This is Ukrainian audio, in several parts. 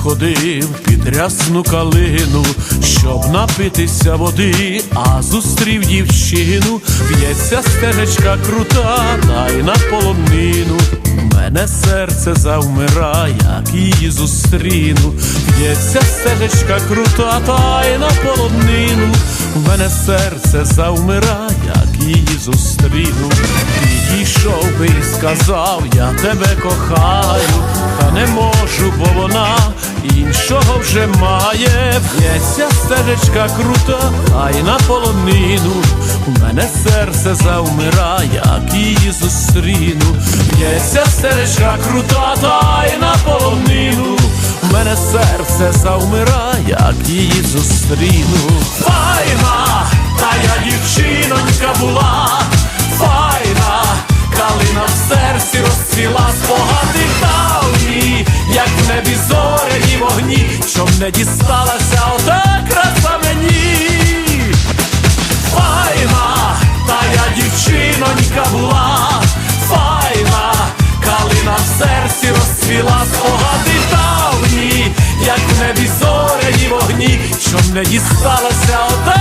сходив під рясну калину, щоб напитися води, а зустрів дівчину, п'ється стежечка крута, та й на полонину. Мене серце завмира, як її зустріну, п'ється стежечка крута, та й на полонину. В мене серце завмира, як її зустріну. Підійшов би і сказав, я тебе кохаю, та не можу, бо вона іншого вже має. П'ється стежечка крута, а й на полонину. У мене серце завмира, як її зустріну. П'ється стежечка крута, та й на полонину. У мене серце завмира, як її зустріну. Файна, та я дівчинонька була, файна, калина в серці розцвіла спогади давні, як в небі зоряні вогні, щоб не дісталася ота серці розцвіла спогади давні, як в небі зоряні вогні, що не дісталася ота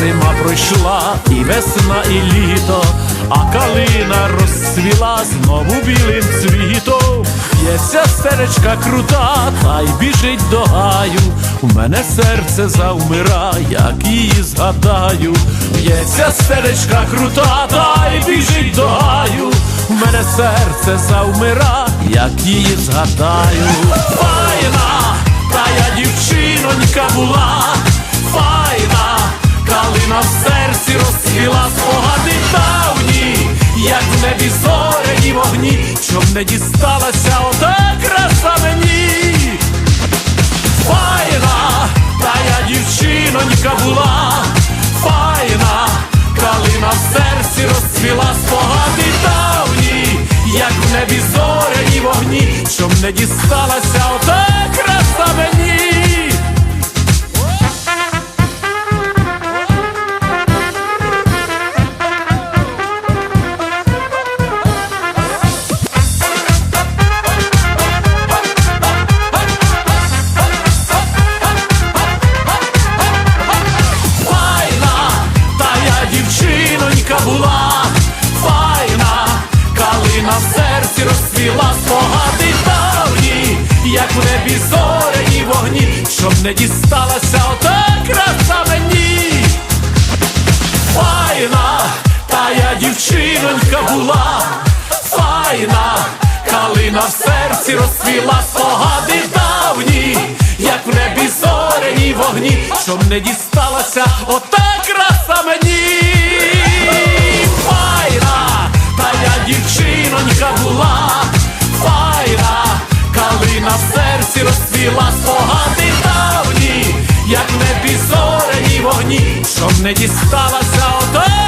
зима пройшла, і весна, і літо, а калина розцвіла знову білим цвітом. П'ється стеречка крута, та й біжить до гаю. У мене серце завмира, як її згадаю. П'ється стеречка крута, та й біжить до гаю. У мене серце завмира, як її згадаю. Файна, та я дівчинонька була, в серці розцвіла спогади давні, як в небі зоряні вогні, щоб не дісталася ота краса мені. Файна, та я дівчинонька була, файна, калина в серці розцвіла спогади давні, як в небі зоряні вогні, щоб не дісталася ота зоряні вогні, щоб не дісталася ота краса мені. Файна, та я дівчинонька була, файна, калина в серці розцвіла спогади давні, як в небі зоряні вогні, щоб не дісталася ота в серці розцвіла спогади давні, як не зоряні вогні, щоб не дісталася мені.